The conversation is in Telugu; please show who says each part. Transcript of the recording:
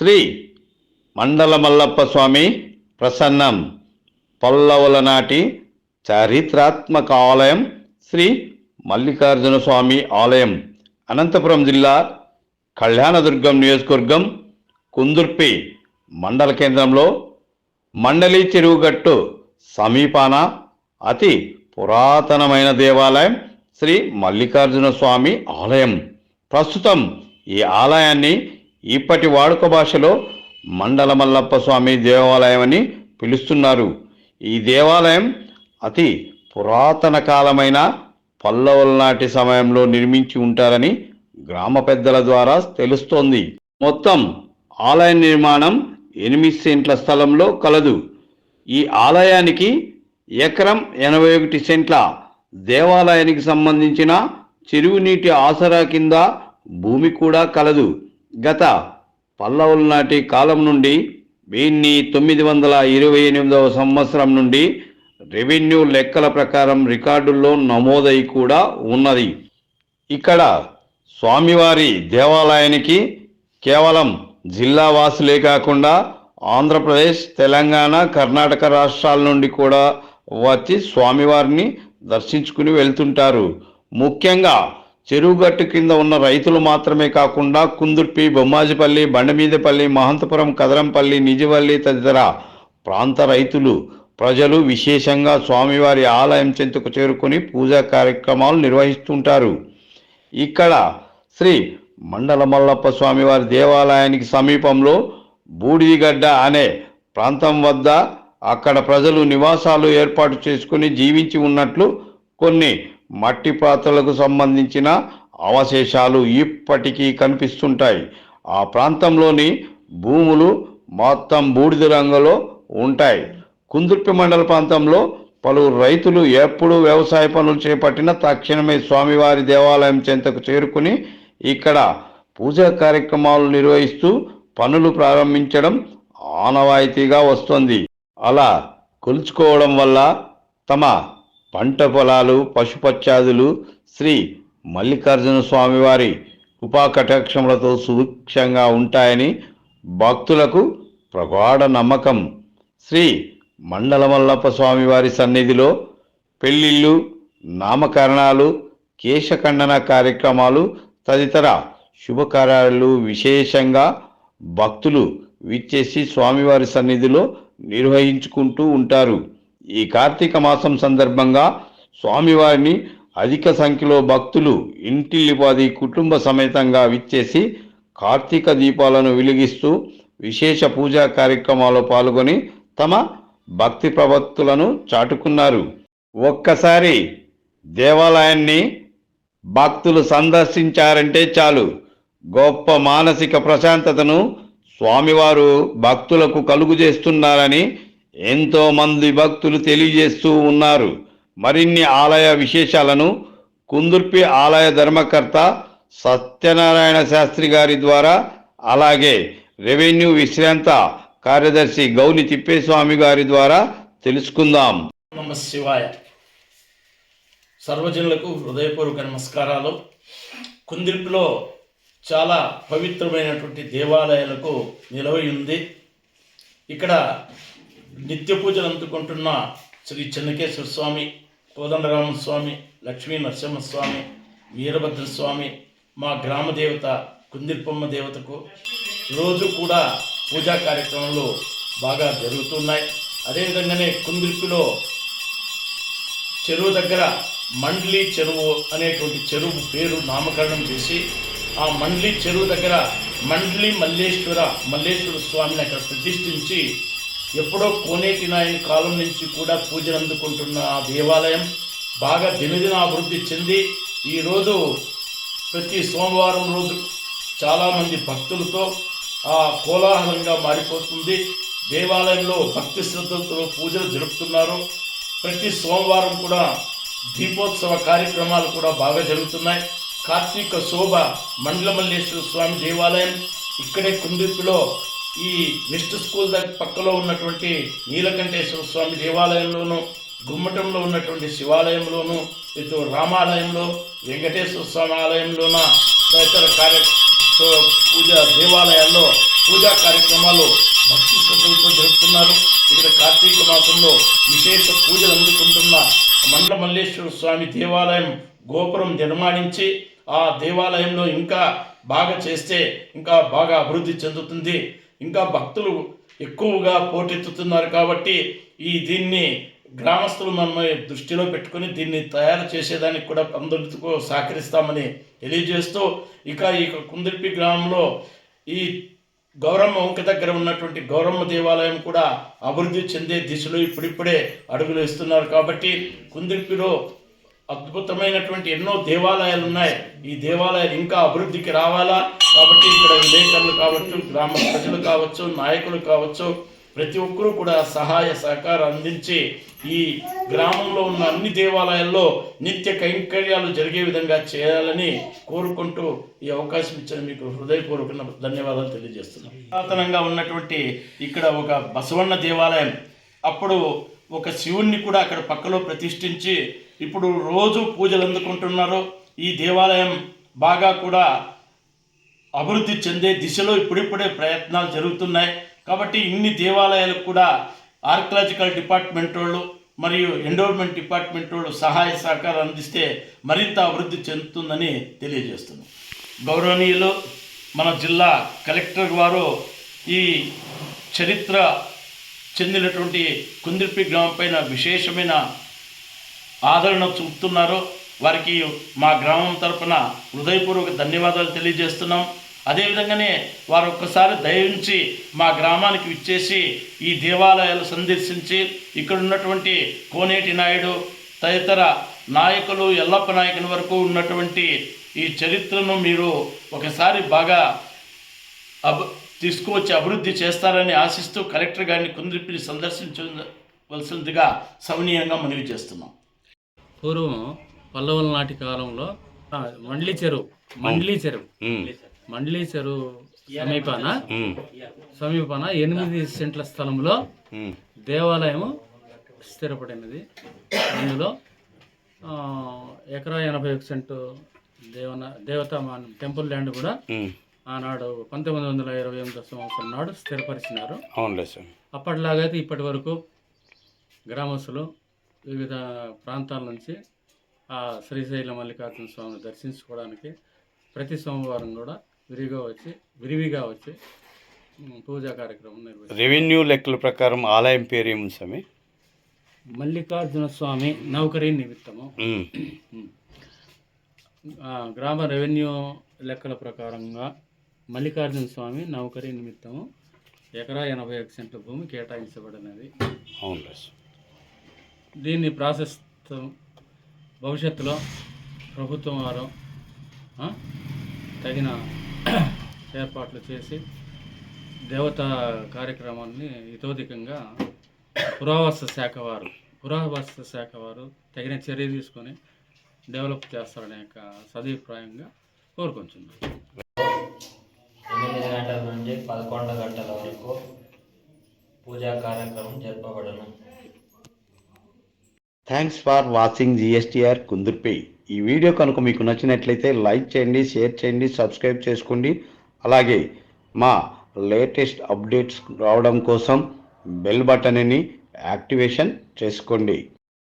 Speaker 1: శ్రీ మండల మల్లప్ప స్వామి ప్రసన్నం పల్లవుల నాటి చారిత్రాత్మక ఆలయం శ్రీ మల్లికార్జున స్వామి ఆలయం అనంతపురం జిల్లా కళ్యాణదుర్గం నియోజకవర్గం కుందుర్పి మండల కేంద్రంలో మండలి చెరువుగట్టు సమీపాన అతి పురాతనమైన దేవాలయం శ్రీ మల్లికార్జున స్వామి ఆలయం. ప్రస్తుతం ఈ ఆలయాన్ని ఇప్పటి వాడుక భాషలో మండల మల్లప్ప స్వామి దేవాలయం అని పిలుస్తున్నారు. ఈ దేవాలయం అతి పురాతన కాలమైన పల్లవుల నాటి సమయంలో నిర్మించి ఉంటారని గ్రామ పెద్దల ద్వారా తెలుస్తోంది. మొత్తం ఆలయ నిర్మాణం ఎనిమిది సెంట్ల స్థలంలో కలదు. ఈ ఆలయానికి ఎకరం ఎనభై ఒకటి సెంట్ల దేవాలయానికి సంబంధించిన చెరువు నీటి ఆసరా కింద భూమి కూడా కలదు. గత పల్లవుల నాటి కాలం నుండి దీన్ని తొమ్మిది వందల ఇరవై ఎనిమిదవ సంవత్సరం నుండి రెవెన్యూ లెక్కల ప్రకారం రికార్డుల్లో నమోదై కూడా ఉన్నది. ఇక్కడ స్వామివారి దేవాలయానికి కేవలం జిల్లా వాసులే కాకుండా ఆంధ్రప్రదేశ్ తెలంగాణ కర్ణాటక రాష్ట్రాల నుండి కూడా వచ్చి స్వామివారిని దర్శించుకుని వెళ్తుంటారు. ముఖ్యంగా చెరువుగట్టు కింద ఉన్న రైతులు మాత్రమే కాకుండా కుందుర్పి బొమ్మాజిపల్లి బండమీదపల్లి మహంతపురం కదరంపల్లి నిజవల్లి తదితర ప్రాంత రైతులు ప్రజలు విశేషంగా స్వామివారి ఆలయం చెంతకు చేరుకొని పూజా కార్యక్రమాలు నిర్వహిస్తుంటారు. ఇక్కడ శ్రీ మండల మల్లప్ప స్వామివారి దేవాలయానికి సమీపంలో బూడిదిగడ్డ అనే ప్రాంతం వద్ద అక్కడ ప్రజలు నివాసాలు ఏర్పాటు చేసుకుని జీవించి ఉన్నట్లు కొన్ని మట్టి పాత్రలకు సంబంధించిన అవశేషాలు ఇప్పటికీ కనిపిస్తుంటాయి. ఆ ప్రాంతంలోని భూములు మొత్తం బూడిద రంగులో ఉంటాయి. కుందుర్పి మండల ప్రాంతంలో పలు రైతులు ఎప్పుడు వ్యవసాయ పనులు చేపట్టిన తక్షణమే స్వామివారి దేవాలయం చెంతకు చేరుకుని ఇక్కడ పూజా కార్యక్రమాలు నిర్వహిస్తూ పనులు ప్రారంభించడం ఆనవాయితీగా వస్తుంది. అలా కొలుచుకోవడం వల్ల తమ పంట పొలాలు పశుపచ్చాదులు శ్రీ మల్లికార్జున స్వామివారి కృపాకటాక్షములతో సుభిక్షంగా ఉంటాయని భక్తులకు ప్రగాఢ నమ్మకం. శ్రీ మండలమల్లప్ప స్వామివారి సన్నిధిలో పెళ్ళిళ్ళు నామకరణాలు కేశఖండన కార్యక్రమాలు తదితర శుభకార్యాలు విశేషంగా భక్తులు విచ్చేసి స్వామివారి సన్నిధిలో నిర్వహించుకుంటూ ఉంటారు. ఈ కార్తీక మాసం సందర్భంగా స్వామివారిని అధిక సంఖ్యలో భక్తులు ఇంటిల్లిపాది కుటుంబ సమేతంగా విచ్చేసి కార్తీక దీపాలను వెలిగిస్తూ విశేష పూజా కార్యక్రమాల్లో పాల్గొని తమ భక్తి ప్రవత్తులను చాటుకున్నారు. ఒక్కసారి దేవాలయాన్ని భక్తులు సందర్శించారంటే చాలు. గొప్ప మానసిక ప్రశాంతతను స్వామివారు భక్తులకు కలుగు చేస్తున్నారని ఎంతో మంది భక్తులు తెలియజేస్తూ ఉన్నారు. మరిన్ని ఆలయ విశేషాలను కుందుర్పి ఆలయ ధర్మకర్త సత్యనారాయణ శాస్త్రి గారి ద్వారా అలాగే రెవెన్యూ విశ్రాంత కార్యదర్శి గౌని తిప్పేస్వామి గారి ద్వారా తెలుసుకుందాం.
Speaker 2: నమ శివాయ. సర్వజనులకు హృదయపూర్వక నమస్కారాలు. కుందిర్పిలో చాలా పవిత్రమైనటువంటి దేవాలయాలకు నిలవై ఉంది. ఇక్కడ నిత్య పూజలు అందుకుంటున్న శ్రీ చెన్నకేశ్వర స్వామి కోదండరామ స్వామి లక్ష్మీ నరసింహస్వామి వీరభద్ర స్వామి మా గ్రామ దేవత కుందిర్పమ్మ దేవతకు రోజు కూడా పూజా కార్యక్రమాలు బాగా జరుగుతున్నాయి. అదేవిధంగానే కుందిర్పిలో చెరువు దగ్గర మండ్లీ చెరువు అనేటువంటి చెరువు పేరు నామకరణం చేసి ఆ మండ్లీ చెరువు దగ్గర మండ్లీ మల్లేశ్వర మల్లేశ్వర స్వామిని అక్కడ ప్రతిష్ఠించి ఎప్పుడో కోనేటి నాయని కాలం నుంచి కూడా పూజలు అందుకుంటున్న ఆ దేవాలయం బాగా దినదిన అభివృద్ధి చెంది ఈరోజు ప్రతి సోమవారం రోజు చాలామంది భక్తులతో ఆ కోలాహలంగా మారిపోతుంది. దేవాలయంలో భక్తి శ్రద్ధలతో పూజలు జరుపుతున్నారు. ప్రతి సోమవారం కూడా దీపోత్సవ కార్యక్రమాలు కూడా బాగా జరుగుతున్నాయి. కార్తీక శోభ మండలమల్లేశ్వర స్వామి దేవాలయం ఇక్కడే కుందిర్పిలో ఈ వెస్ట్ స్కూల్ దగ్గర పక్కలో ఉన్నటువంటి నీలకంఠేశ్వర స్వామి దేవాలయంలోను గుమ్మటంలో ఉన్నటువంటి శివాలయంలోను ఇటు రామాలయంలో వెంకటేశ్వర స్వామి ఆలయంలోన తదితర కార్య పూజ దేవాలయాల్లో పూజా కార్యక్రమాలు భక్తి శ్రద్ధలతో జరుపుతున్నారు. ఇక్కడ కార్తీక మాసంలో విశేష పూజలు అందుకుంటున్న మండల మల్లేశ్వర స్వామి దేవాలయం గోపురం నిర్మాణించి ఆ దేవాలయంలో ఇంకా బాగా చేస్తే ఇంకా బాగా అభివృద్ధి చెందుతుంది. ఇంకా భక్తులు ఎక్కువగా పోటెత్తుతున్నారు కాబట్టి ఈ దీన్ని గ్రామస్తులు మనం దృష్టిలో పెట్టుకొని దీన్ని తయారు చేసేదానికి కూడా అందరితో సహకరిస్తామని తెలియజేస్తూ ఇక ఈ కుందిర్పి గ్రామంలో ఈ గౌరమ్మ వంక దగ్గర ఉన్నటువంటి గౌరమ్మ దేవాలయం కూడా అభివృద్ధి చెందే దిశలో ఇప్పుడిప్పుడే అడుగులు ఇస్తున్నారు కాబట్టి కుందిర్పిలో అద్భుతమైనటువంటి ఎన్నో దేవాలయాలు ఉన్నాయి ఈ దేవాలయాలు ఇంకా అభివృద్ధికి రావాలా? కాబట్టి ఇక్కడ విలేకరులు కావచ్చు గ్రామ ప్రజలు కావచ్చు నాయకులు కావచ్చు ప్రతి ఒక్కరూ కూడా సహాయ సహకారం అందించి ఈ గ్రామంలో ఉన్న అన్ని దేవాలయాల్లో నిత్య కైంకర్యాలు జరిగే విధంగా చేయాలని కోరుకుంటూ ఈ అవకాశం ఇచ్చిన మీకు హృదయపూర్వక ధన్యవాదాలు తెలియజేస్తున్నాను పురాతనంగా ఉన్నటువంటి ఇక్కడ ఒక బసవన్న దేవాలయం. అప్పుడు ఒక శివుణ్ణి కూడా అక్కడ పక్కలో ప్రతిష్ఠించి ఇప్పుడు రోజు పూజలు అందుకుంటున్నారు ఈ దేవాలయం బాగా కూడా అభివృద్ధి చెందే దిశలో ఇప్పుడిప్పుడే ప్రయత్నాలు జరుగుతున్నాయి. కాబట్టి ఇన్ని దేవాలయాలకు కూడా ఆర్కలాజికల్ డిపార్ట్మెంట్ వాళ్ళు మరియు ఎండోర్మెంట్ డిపార్ట్మెంట్ వాళ్ళు సహాయ సహకారం అందిస్తే మరింత అభివృద్ధి చెందుతుందని తెలియజేస్తున్నాం. గౌరవనీయులు మన జిల్లా కలెక్టర్ వారు ఈ చరిత్ర చెందినటువంటి కుందిర్పి గ్రామం పైన విశేషమైన ఆదరణ చూపుతున్నారు వారికి మా గ్రామం తరపున హృదయపూర్వక ధన్యవాదాలు తెలియజేస్తున్నాం. అదేవిధంగానే వారు ఒక్కసారి దయించి మా గ్రామానికి విచ్చేసి ఈ దేవాలయాలు సందర్శించి ఇక్కడ ఉన్నటువంటి కోనేటి నాయుడు తదితర నాయకులు ఎల్లప్ప నాయకుని వరకు ఉన్నటువంటి ఈ చరిత్రను మీరు ఒకసారి బాగా అబ్ తీసుకువచ్చి అభివృద్ధి చేస్తారని ఆశిస్తూ కలెక్టర్ గారిని కుందిరిపిని సందర్శించవలసిందిగా సవనీయంగా మనవి చేస్తున్నాం.
Speaker 3: పూర్వం పల్లవుల నాటి కాలంలో మండ్లి చెరువు మండ్లీ చెరువు. మండ్లీ చెరువు సమీపాన సమీపాన ఎనిమిది సెంట్ల స్థలంలో దేవాలయం స్థిరపడినది. అందులో ఎకరా ఎనభై ఒక సెంటు దేవన దేవత టెంపుల్ ల్యాండ్ కూడా ఆనాడు పంతొమ్మిది వందల ఇరవై ఎనిమిదో సంవత్సరం నాడు స్థిరపరిచినారు.
Speaker 1: అవునులే స్వామి
Speaker 3: అప్పటిలాగైతే ఇప్పటి వరకు గ్రామస్తులు వివిధ ప్రాంతాల నుంచి ఆ శ్రీశైల మల్లికార్జున స్వామిని దర్శించుకోవడానికి ప్రతి సోమవారం కూడా విరిగా వచ్చి విరివిగా వచ్చి పూజా కార్యక్రమం నిర్వహిస్తారు.
Speaker 1: రెవెన్యూ లెక్కల ప్రకారం ఆలయం పేరు ఏముంది స్వామి
Speaker 3: మల్లికార్జున స్వామి నౌకరీ నిమిత్తము. గ్రామ రెవెన్యూ లెక్కల ప్రకారంగా మల్లికార్జున స్వామి నౌకరీ నిమిత్తము ఎకరా ఎనభై ఒక సెంట్ల భూమి కేటాయించబడినది
Speaker 1: స్వామి.
Speaker 3: దీన్ని ప్రాసెస్ భవిష్యత్తులో ప్రభుత్వం వారు తగిన ఏర్పాట్లు చేసి దేవతా కార్యక్రమాన్ని ఇతోధికంగా పురావస్తు శాఖ వారు పురావస్తు శాఖ వారు తగిన చర్య తీసుకొని డెవలప్ చేస్తారనే యొక్క సదుపాయంగా కోరుకుంటున్నాను
Speaker 4: ఎనిమిది గంటల నుండి పదకొండు గంటల వరకు పూజా కార్యక్రమం జరపబడను.
Speaker 1: Thanks for watching G S T R Kundurpi ఈ వీడియో కనుక మీకు నచ్చినట్లయితే లైక్ చేయండి షేర్ చేయండి సబ్స్క్రైబ్ చేసుకోండి. అలాగే మా లేటెస్ట్ అప్డేట్స్ రావడం కోసం బెల్ బటన్ని యాక్టివేషన్ చేసుకోండి.